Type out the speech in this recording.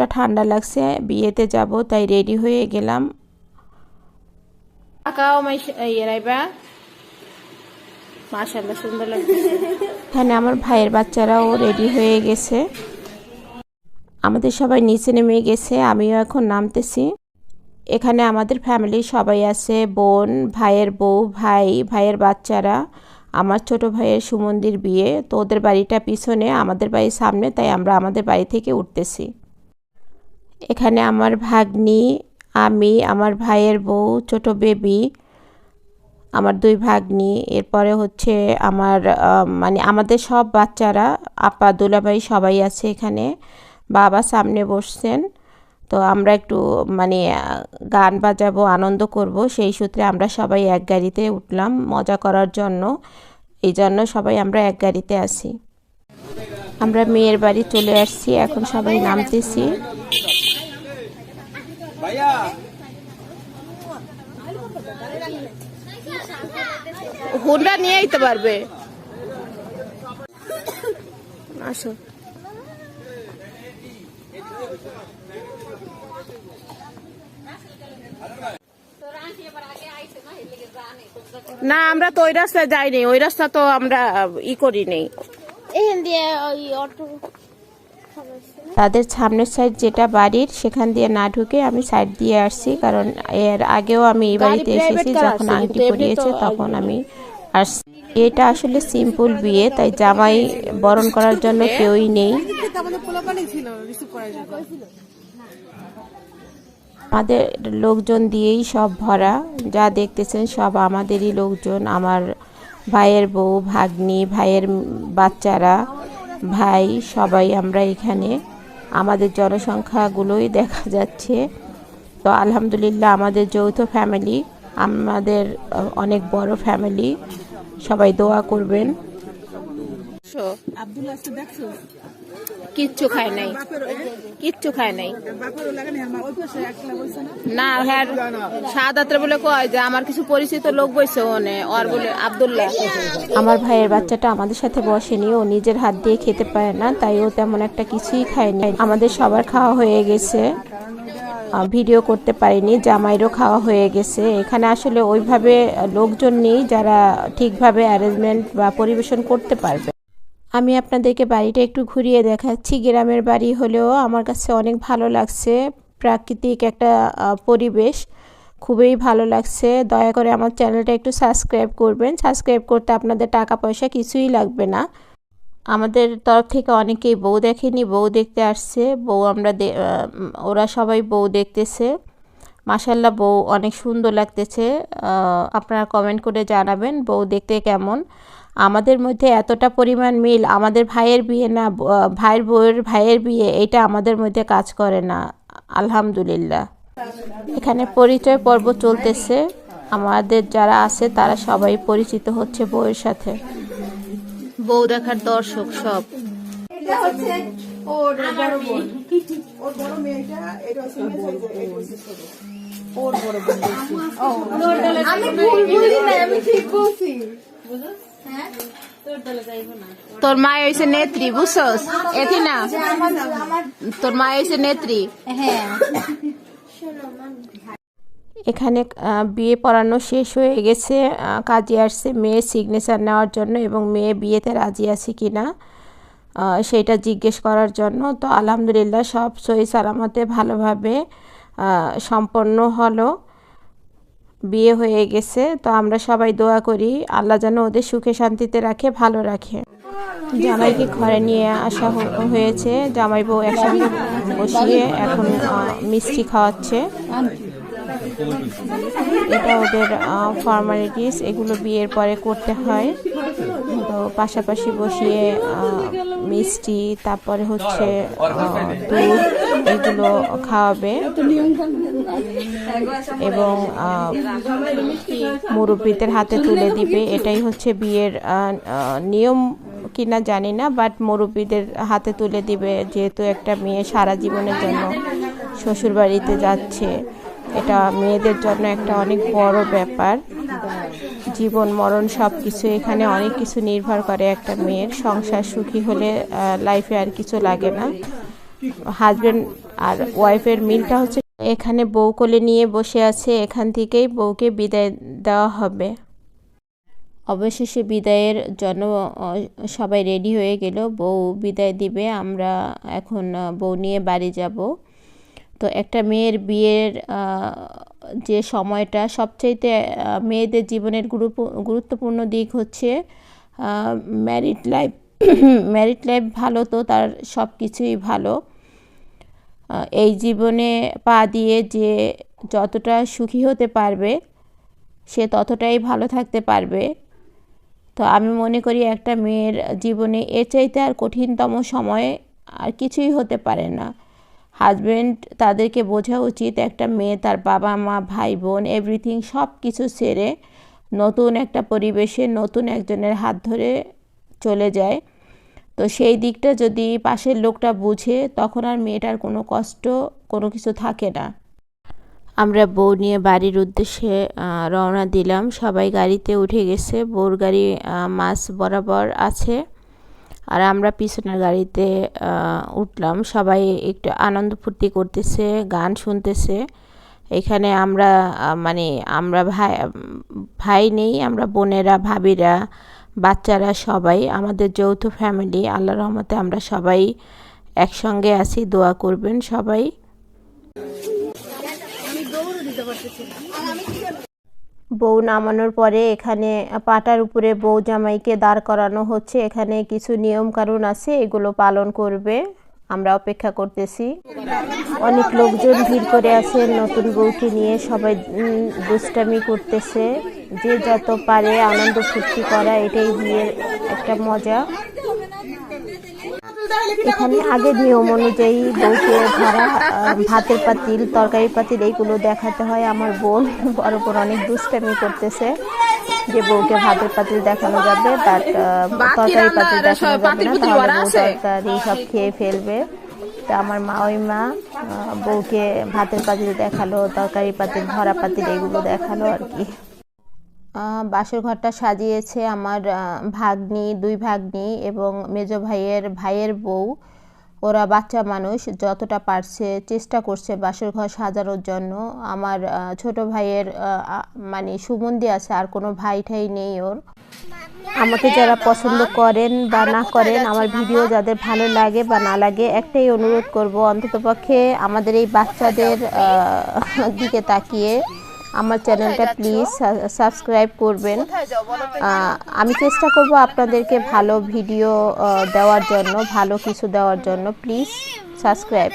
কিছুটা ঠান্ডা লাগছে বিয়েতে যাব তাই রেডি হয়ে গেলাম। আঁকাও রাইবা মাশাআল্লাহ সুন্দর লাগছে এখানে আমার ভাইয়ের বাচ্চারাও রেডি হয়ে গেছে। আমাদের সবাই নিচে নেমে গেছে আমিও এখন নামতেছি। এখানে আমাদের ফ্যামিলি সবাই আছে বোন ভাইয়ের বউ ভাই ভাইয়ের বাচ্চারা। আমার ছোট ভাইয়ের সুমন্দির বিয়ে তো ওদের বাড়িটা পিছনে আমাদের বাড়ির সামনে তাই আমরা আমাদের বাড়ি থেকে উঠতেছি। এখানে আমার ভাগ্নি, আমি, আমার ভাইয়ের বউ, ছোট বেবি আমার দুই ভাগ্নি, এরপরে হচ্ছে আমার মানে আমাদের সব বাচ্চারা, আপা, দুলাভাই সবাই আছে এখানে। বাবা সামনে বসছেন। তো আমরা একটু মানে গান বাজাবো, আনন্দ করব। সেই সূত্রে আমরা সবাই এক গাড়িতে উঠলাম মজা করার জন্য। এই জন্য সবাই আমরা এক গাড়িতে আসি আমরা মেয়ের বাড়ি চলে আসছি। এখন সবাই নামতেছি। হুন্ডা নিয়ে আইতে পারবে। আসো। না আমরা তো ওই রাস্তায় যাইনি ওই রাস্তা তো আমরা ই করি নেই। এখান দিয়ে ওই অটো তাদের সামনের সাইড যেটা বাড়ির সেখান দিয়ে না ঢুকে আমি সাইড দিয়ে আসছি। কারণ এর আগেও আমি এই বাড়িতে এসেছি যখন আংটি পরিয়েছে তখন আমি আসছি। এটা আসলে সিম্পল বিয়ে তাই জামাই বরণ করার জন্য কেউই নেই। আমাদের লোকজন দিয়েই সব ভরা। যা দেখতেছেন সব আমাদেরই লোকজন আমার ভাইয়ের বউ ভাগ্নি ভাইয়ের বাচ্চারা। ভাই, সবাই আমরা এখানে। আমাদের জনসংখ্যাগুলোই দেখা যাচ্ছে। তো আলহামদুলিল্লাহ, আমাদের যৌথ ফ্যামিলি আমাদের অনেক বড় ফ্যামিলি সবাই দোয়া করবেন। আসো। কিচ্ছু খায় নাই। কিচ্ছু খায় নাই। না হ্যাঁ সাদাত্রে বলে কয় যে, আমার কিছু পরিচিত লোক বইছে ওনে ওর বলে আব্দুল্লাহ। আমার ভাইয়ের বাচ্চাটা আমাদের সাথে বসেনি, ও নিজের হাত দিয়ে খেতে পারে না, তাই ও তেমন একটা কিছুই খায়নি আমাদের সবার খাওয়া হয়ে গেছে। ভিডিও করতে পারিনি, জামাইরও খাওয়া হয়ে গেছে। এখানে আসলে ওইভাবে লোকজন নেই যারা ঠিকভাবে অ্যারেঞ্জমেন্ট বা পরিবেশন করতে পারবে। আমি আপনাদেরকে বাড়িটা একটু ঘুরিয়ে দেখাচ্ছি। গ্রামের বাড়ি হলেও আমার কাছে অনেক ভালো লাগছে। প্রাকৃতিক একটা পরিবেশ খুবই ভালো লাগছে। দয়া করে আমার চ্যানেলটা একটু সাবস্ক্রাইব করবেন। সাবস্ক্রাইব করতে আপনাদের টাকা পয়সা কিছুই লাগবে না। আমাদের তরফ থেকে অনেকেই বউ দেখেনি, বউ দেখতে আসছে। বউ আমরা ওরা সবাই বউ দেখতেছে। মাসাল্লাহ বউ অনেক সুন্দর লাগতেছে। আপনারা কমেন্ট করে জানাবেন বউ দেখতে কেমন। আমাদের মধ্যে এতটা পরিমাণ মিল আমাদের ভাইয়ের বিয়ে না ভাইয়ের বউয়ের ভাইয়ের বিয়ে এটা আমাদের মধ্যে কাজ করে না আলহামদুলিল্লাহ। এখানে পরিচয় পর্ব চলতেছে। আমাদের যারা আছে তারা সবাই পরিচিত হচ্ছে বউয়ের সাথে। বউ দেখার দর্শক সব। এটা হচ্ছে ওর বড় বোন। ওর বড় মেয়েটা এটা হচ্ছে। আমি ভুল বলি না আমি ঠিক বলছি। তোর মা হয়েছে নেত্রী বুঝছস? এটি না? তোর মা হয়েছে নেত্রী? হ্যাঁ। এখানে বিয়ে পড়ানো শেষ হয়ে গেছে। কাজে আসছে মেয়ে সিগনেচার নেওয়ার জন্য এবং মেয়ে বিয়েতে রাজি আছে কি না সেইটা জিজ্ঞেস করার জন্য। তো আলহামদুলিল্লাহ সব সহি সালামতে ভালোভাবে সম্পন্ন হলো। বিয়ে হয়ে গেছে, তো আমরা সবাই দোয়া করি আল্লাহ যেন ওদের সুখে শান্তিতে রাখে, ভালো রাখে। জামাইকে ঘরে নিয়ে আসা হয়েছে, জামাই বউ একসাথে বসিয়ে এখন মিষ্টি খাওয়াচ্ছে। এটা ওদের ফর্মালিটিস এগুলো বিয়ের পরে করতে হয়। পাশাপাশি বসিয়ে মিষ্টি, তারপরে হচ্ছে দুধ এগুলো খাওয়াবে। এবং মুরব্বীদের হাতে তুলে দিবে। এটাই হচ্ছে বিয়ের নিয়ম কিনা জানি না বাট মুরব্বীদের হাতে তুলে দিবে যেহেতু একটা মেয়ে সারা জীবনের জন্য শ্বশুর বাড়িতে যাচ্ছে। এটা মেয়েদের জন্য একটা অনেক বড় ব্যাপার। জীবন, মরণ সব কিছু এখানে অনেক কিছু নির্ভর করে একটা মেয়ের। সংসার সুখী হলে লাইফে আর কিছু লাগে না। হাজব্যান্ড আর ওয়াইফের মিলটা হচ্ছে এখানে বউ কোলে নিয়ে বসে আছে, এখান থেকেই বউকে বিদায় দেওয়া হবে। অবশেষে বিদায়ের জন্য সবাই রেডি হয়ে গেল। বউ বিদায় দিবে, আমরা এখন বউ নিয়ে বাড়ি যাব। তো একটা মেয়ের বিয়ের যে সময়টা সবচাইতে মেয়েদের জীবনের গুরুত্বপূর্ণ দিক হচ্ছে ম্যারিড লাইফ ম্যারিড লাইফ ভালো তো তার সব কিছুই ভালো এই জীবনে পা দিয়ে যে যতটা সুখী হতে পারবে, সে ততটাই ভালো থাকতে পারবে। তো আমি মনে করি একটা মেয়ের জীবনে এর চাইতে আর কঠিনতম সময় আর কিছুই হতে পারে না। হাজব্যান্ড তাদেরকে বোঝা উচিত, একটা মেয়ে তার বাবা মা, ভাই বোন এভরিথিং সব কিছু ছেড়ে নতুন একটা পরিবেশে, নতুন একজনের হাত ধরে চলে যায়। তো সেই দিকটা যদি পাশের লোকটা বুঝে, তখন আর মেয়েটার কোনো কষ্ট, কোনো কিছু থাকে না। আমরা বউ নিয়ে বাড়ির উদ্দেশ্যে রওনা দিলাম। সবাই গাড়িতে উঠে গেছে। বউর গাড়ি মাছ বরাবর আছে। আর আমরা পিছনের গাড়িতে উঠলাম। সবাই একটু আনন্দ ফুর্তি করতেছে, গান শুনতেছে। এখানে আমরা মানে আমরা ভাই ভাই নেই, আমরা বোনেরা, ভাবিরা, বাচ্চারা সবাই, আমাদের যৌথ ফ্যামিলি আল্লাহ রহমতে আমরা সবাই একসঙ্গে আছি, দোয়া করবেন সবাই। বউ নামানোর পরে এখানে পাটার উপরে বউ জামাইকে দাঁড় করানো হচ্ছে। এখানে কিছু নিয়ম কানুন আছে, এগুলো পালন করবে। আমরা অপেক্ষা করতেছি। অনেক লোকজন ভিড় করে আছে নতুন বউকে নিয়ে সবাই দুষ্টামি করতেছে। যে যত পারে আনন্দ ফুর্তি করা, এটাই বিয়ের একটা মজা। এখানে আগে নিয়ম অনুযায়ী বউকে ধরা ভাতের পাতিল তরকারি পাতিল এইগুলো দেখাতে হয়। আমার বোন বড় বোন অনেক দুষ্টামি করতেছে যে বউকে ভাতের পাতিল দেখানো যাবে বাট তরকারি পাতিল দেখানো যাবে না। তাহলে বউ তরকারি সব খেয়ে ফেলবে। তা আমার মা ওই মা বউকে ভাতের পাতিল দেখাল তরকারি পাতিল ভরা পাতিল এগুলো দেখাল আর কি। বাসর ঘরটা সাজিয়েছে আমার ভাগ্নি দুই ভাগ্নি এবং মেজ ভাইয়ের ভাইয়ের বউ। ওরা বাচ্চা মানুষ যতটা পারছে চেষ্টা করছে বাসর ঘর সাজানোর জন্য। আমার ছোট ভাইয়ের মানে সুগন্ধি আছে আর কোনো ভাই ঠাই নেই ওর। আমাকে যারা পছন্দ করেন বা না করেন আমার ভিডিও যাদের ভালো লাগে বা না লাগে একটাই অনুরোধ করব অন্ততপক্ষে আমাদের এই বাচ্চাদের দিকে তাকিয়ে। আমার চ্যানেলটা প্লিজ সাবস্ক্রাইব করবেন। আমি চেষ্টা করব আপনাদেরকে ভালো ভিডিও দেওয়ার জন্য ভালো কিছু দেওয়ার জন্য। Please subscribe.